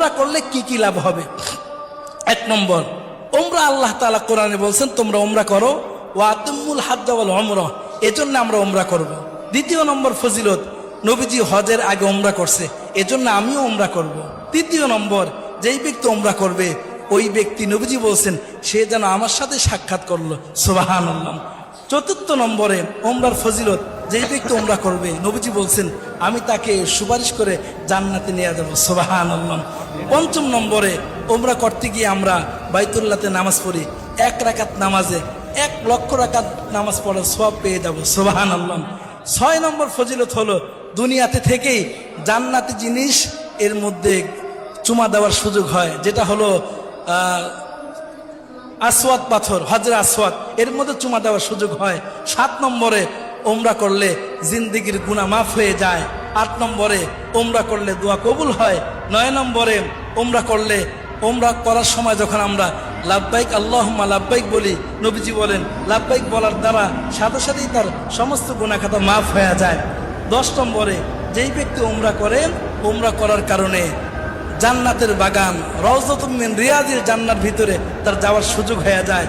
ওমরা করলে কি কি লাভ হবে এক নম্বর ওমরা আল্লাহ তালা কোরআনে বলছেন, তোমরা ওমরা করো ও আতমুল হাদ্দাওয়াল অমরা এজন্য আমরা ওমরা করব। দ্বিতীয় নম্বর ফজিলত, নবীজি হজের আগে ওমরা করছে, এজন্য আমিও ওমরা করব। তৃতীয় নম্বর, যেই ব্যক্তি ওমরা করবে, ওই ব্যক্তি নবীজি বলছেন, সে যেন আমার সাথে সাক্ষাৎ করল সোবাহান চতুর্থ নম্বরে ওমরার ফজিলত যেই ব্যক্তি ওমরা করবে নবীজি বলছেন আমি তাকে সুপারিশ করে জান্নাতে নিয়ে যাব সোবাহান পঞ্চম নম্বরে ওমরা করতে গিয়ে আমরা বাইতুল্লাতে নামাজ পড়ি এক রাকাত নামাজে এক লক্ষ রাকাত নামাজ পড়ার সব পেয়ে যাব সোবাহান আল্লাহ ছয় নম্বর ফজিলত হলো দুনিয়াতে থেকেই জান্নাতি জিনিস এর মধ্যে চুমা দেওয়ার সুযোগ হয় যেটা হলো আহ, আসওয়াদ পাথর হজরা আসওয়াদ এর মধ্যে চুমা দেওয়ার সুযোগ হয়। সাত নম্বরে ওমরা করলে জিন্দিগির গুণা মাফ হয়ে যায়। আট নম্বরে ওমরা করলে দোয়া কবুল হয়। নয় নম্বরে ওমরা করলে ওমরা করার সময় যখন আমরা লাভবাইক আল্লাহমা লাভবাইক বলি, নবীজি বলেন লাভবাইক বলার দ্বারা সাথে সাথেই তার সমস্ত গুণাখাতা মাফ হয়ে যায়। দশ নম্বরে যেই ব্যক্তি ওমরা করে ওমরা করার কারণে জান্নাতের বাগান রওজাতুমিন রিয়াজের জান্নার ভিতরে তার যাওয়ার সুযোগ হয়ে যায়।